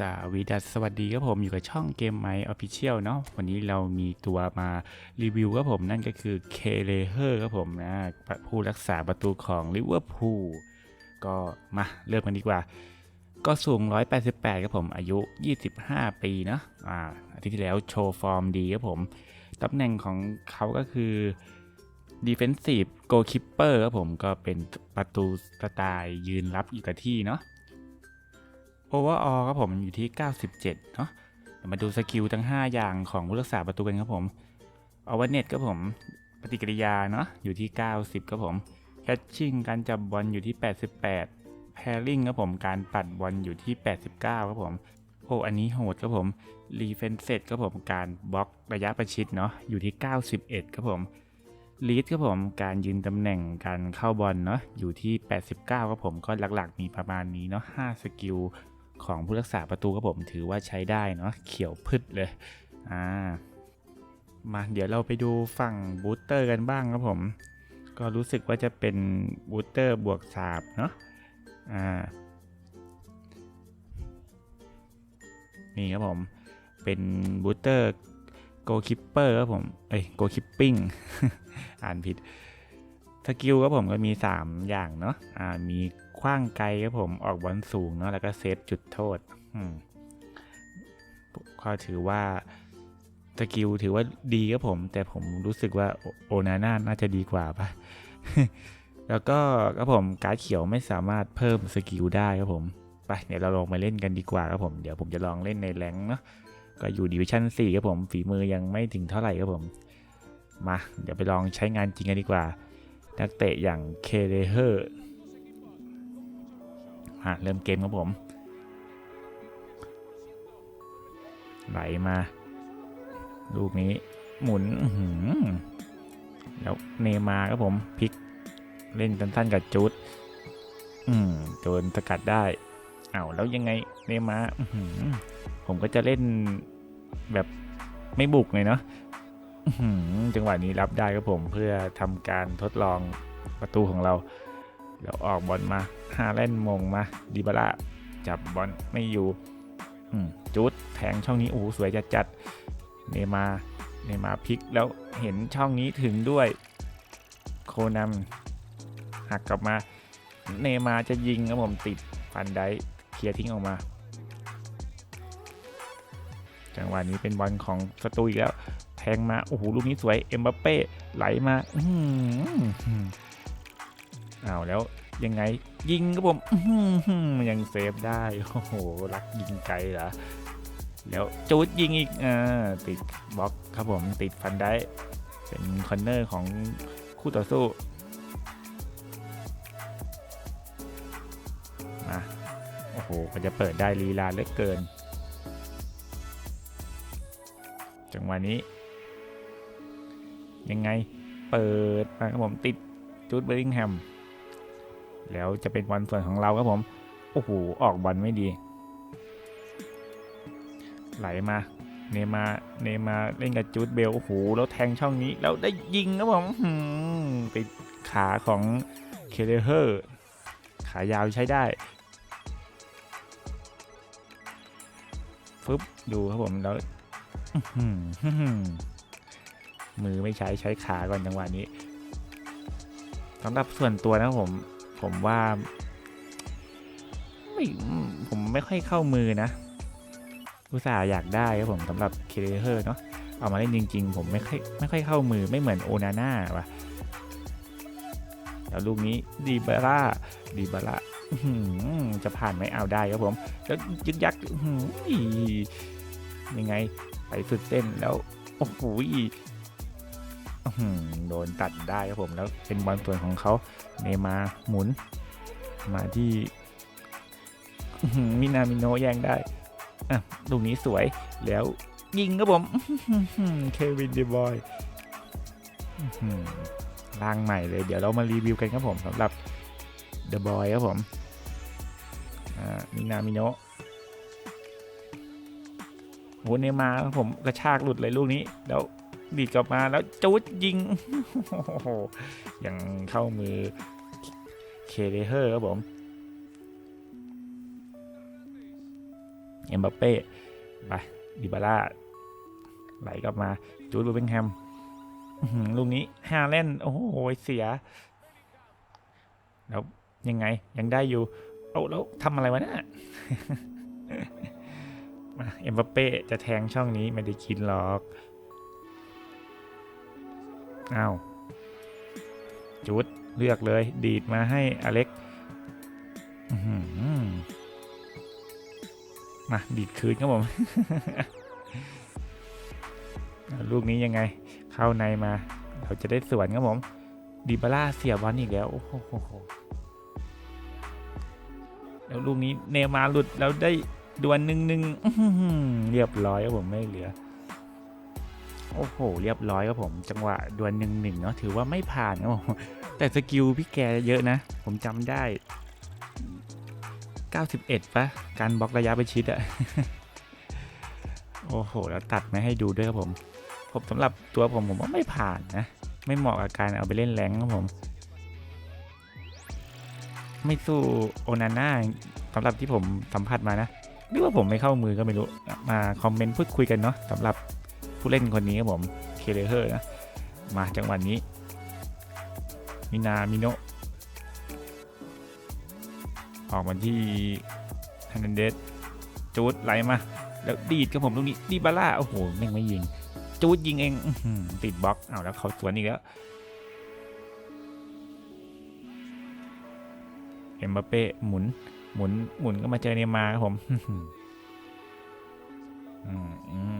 สวีดัสสวัสดีครับผมอยู่กับช่องเกมไมออฟฟิเชียลเนาะวันนี้เรามีตัวมารีวิวครับผมนั่นก็คือเคเลเฮอร์ครับผมนะผู้รักษาประตูของลิเวอร์พูลก็มาเริ่มกันดีกว่า ก็สูง 188ครับผมอายุ 25 ปีเนาะอ่าอาทิตย์ที่แล้วโชว์ฟอร์มดีครับผมตำแหน่งของเขาก็คือ Defensive Goalkeeper ครับผมก็เป็นประตูสไตล์ยืนรับอยู่กับที่เนาะ โอเวอร์ออครับผมอยู่ที่ 97 เนาะเดี๋ยวมาดูสกิลทั้ง 5 อย่างของผู้รักษาประตูกันครับผมอ v ว r เน็ตครับผม ปฏิกิริยาเนาะอยู่ที่ 90 ครับผมแคชชิ่งการจับบอลอยู่ที่ 88แพริงครับผมการปัดบอลอยู่ที่ 89 ครับผมโอ้อันนี้โหดครับผมรีเฟนเซตครับผมการบล็อกระยะประชิดเนาะอยู่ที่ 91 ครับผมลีดครับผมการยืนตำแหน่งการเข้าบอลเนาะอยู่ที่ 89 ครับผมก็หลักๆ มีประมาณนี้เนาะ5สกิล ของผู้รักษาประตูครับผมถือว่าใช้ได้เนาะเขียวพืชเลยอ่ามาเดี๋ยวเราไปดูฝั่งบูสเตอร์กันบ้างครับผม ก็รู้สึกว่าจะเป็นบูสเตอร์บวกสาบเนาะอ่านี่ครับผมเป็นบูสเตอร์โกคิปเปอร์ครับผมเอ้ยโกคิปปิ้งอ่านผิดสกิลครับผมก็มี 3 อย่างเนาะอ่ามี คว้างไกลครับผมออกบอลสูงเนาะแล้วก็เซฟจุดโทษก็ถือว่าสกิลถือว่าดีครับผม แต่ผมรู้สึกว่าโอนาน่าน่าจะดีกว่าปะแล้วก็ครับผมการ์ดเขียวไม่สามารถเพิ่มสกิลได้ครับผมไปเดี๋ยวเราลองมาเล่นกันดีกว่าครับผมเดี๋ยวผมจะลองเล่นในแรงเนาะก็อยู่ดิวิชั่น4ครับผมฝีมือยังไม่ถึงเท่าไหร่ครับผม มา เดี๋ยวไปลองใช้งานจริงกันดีกว่า นักเตะอย่างเคเลเฮอร์ อะเริ่มเกมครับผม ไหลมา ลูกนี้หมุนแล้วเนมาครับผมพลิกเล่นสั้นๆกับจูดอืมโดนสกัดได้เอา้าแล้วยังไงเนมาอืผมก็จะเล่นแบบไม่บุกเลยเนาะจังหวะนี้รับได้ครับผมเพื่อทำการทดลองประตูของเรา แล้วออกบอลมาฮาเล่นมงมาดิบาร่าจับบอลไม่อยู่จุดแทงช่องนี้โอ้โหสวยจัดจัดเนมาเนมาพลิกแล้วเห็นช่องนี้ถึงด้วย โคนัมหักกลับมา เนมาจะยิงครับผมติดฟันได้เคลียร์ทิ้งออกมา จังหวะนี้เป็นบอลของสตูอีกแล้วแทงมาโอ้โหลูกนี้สวยเอ็มบัปเป้ไหลมา อื อ้าวแล้วยังไงยิงครับผมยังเซฟได้โอ้โหรักยิงไกลเหรอแล้วจูดยิงอีกอ่าติดบล็อกครับผมติดฟันได้เป็นคอนเนอร์ของคู่ต่อสู้มาโอ้โหก็จะเปิดได้ลีลาเลือเกิน จังหวะนี้ ยังไงเปิดมาครับผมติดจูดเบอร์ริงแฮม แล้วจะเป็นบอลส่วนของเราครับผม โอ้โห ออกบอลไม่ดี ไหลมา เนมา เนมาเล่นกับจูดเบล โอ้โห แล้วแทงช่องนี้แล้วได้ยิงครับผมติดขาของเคเลเฮอร์ ขายาวใช้ได้ฟึบดูครับผมแล้วมือไม่ใช้ใช้ขาก่อนจังหวะนี้สำหรับส่วนตัวนะผม ผมว่าไม่ผมไม่ค่อยเข้ามือนะ อุตส่าห์อยากได้ครับผมสำหรับเคเฮอร์เนาะเอามาเล่นจริง ๆ ผมไม่ค่อยไม่ค่อยเข้ามือไม่เหมือนโอนาน่าว่ะแล้วลูกนี้ดีบาร่าดีบาร่าจะผ่านไหมเอาได้ครับผม แล้วยึกยักยังไง ไปสุดเส้นแล้ว โอ้โห โดนตัดได้ครับผมแล้วเป็นบอลส่วนของเขาเนมาหมุน มาที่มินามิโนแย่งได้อะลูกนี้สวยแล้วยิงครับผมเควินเดบอยร่างใหม่เลย เดี๋ยวเรามารีวิวกันครับผมสำหรับเดอะบอยครับผมมินามิโนโหเนมาครับผมกระชากหลุดเลยลูกนี้แล้ว ดีดกลับมาแล้วจูดยิงโอ้โหยังเข้ามือเคเดเฮอร์ครับผมเอ็มบัปเป้ไปดิบาร่าไหลกลับมาจูดบูเบิงแฮมลูกนี้ฮาแลนโอ้โหเสีย แล้วยังไงยังได้อยู่ เอาแล้วทำอะไรวะเนี่ยเอ็มบัปเป้จะแทงช่องนี้ไม่ได้คิดหรอก อ้าวจุดเลือกเลย ดีดมาให้อเล็กมาดีดคืนครับผม ลูกนี้ยังไง เข้าในมา เราจะได้สวนครับผมดิบาร่าเสียบอลอีกแล้ว โอ้โหแล้วลูกนี้เนยมาหลุดแล้วได้ดวลหนึ่งหนึ่งเรียบร้อยครับผมไม่เหลือ โอ้โห เรียบร้อยครับผม จังหวะดวลหนึ่งหนึ่งเนาะถือว่าไม่ผ่านครับผมแต่สกิลพี่แกเยอะนะ ผมจำได้ 91ปะการบล็อกระยะประชิดอะโอ้โห แล้วตัดไมาให้ดูด้วยครับผม ผมสำหรับตัวผมผมว่าไม่ผ่านนะ ไม่เหมาะกับการเอาไปเล่นแรงครับผม ไม่สู้โอนาน่าสำหรับที่ผมสัมผัสมานะหรือว่าผมไม่เข้ามือก็ไม่รู้ มาคอมเมนต์พูดคุยกันเนาะสำหรับ ผู้เล่นคนนี้ครับผม เคเลเฮอร์นะ มาจังหวะนี้ มินา มิโนะออกมาที่ฮันนันเดสจูดไหลมา แล้วดีดกับผมตรงนี้ดีบาร่าโอ้โหแม่งไม่ยิง จูดยิงเองอติดบล็อกเอาแล้วเขาสวนอีกแล้วเอ็มบัปเป้หมุนหมุนหมุนก็มาเจอเนย์มาครับผมอืมอืม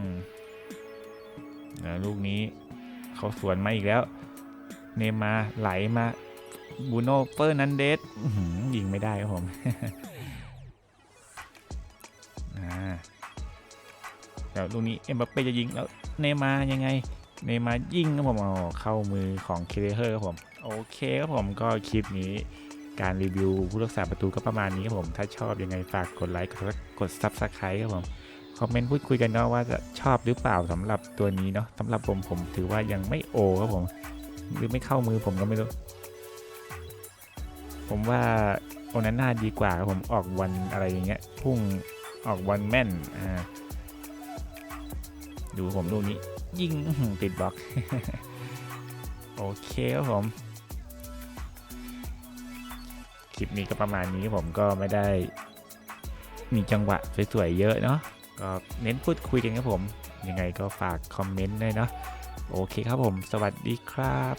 ลูกนี้เขาสวนมาอีกแล้ว เนมาร์ไหลมาบูโนเฟอร์นันเดสยิงไม่ได้ครับผมแล้วลูกนี้เอ็มบัปเป้จะยิงแล้วเนมาร์ยังไง เนมาร์ยิงครับผมเข้ามือของเคเลเฮอร์ครับผม โอเคครับผมก็คลิปนี้การรีวิวผู้รักษาประตูก็ประมาณนี้ครับผม ถ้าชอบยังไงฝากกดไลค์กดกดซับสไครต์ครับผม คอมเมนต์พูดคุยกันเนาะว่าจะชอบหรือเปล่าสำหรับตัวนี้เนาะสำหรับผมผมถือว่ายังไม่โอครับผม หรือไม่เข้ามือผมก็ไม่รู้ ผมว่าโอนาน่าดีกว่าครับผมออกวันอะไรอย่างเงี้ยพุ่งออกวันแม่นอ่าดูผมลูกนี้ ยิงติดบล็อก โอเคครับผม คลิปนี้ก็ประมาณนี้ผมก็ไม่ได้มีจังหวะสวยๆเยอะเนาะ ก็เน้นพูดคุยกันครับผม ยังไงก็ฝากคอมเมนต์ด้วยเนาะโอเคครับผม สวัสดีครับ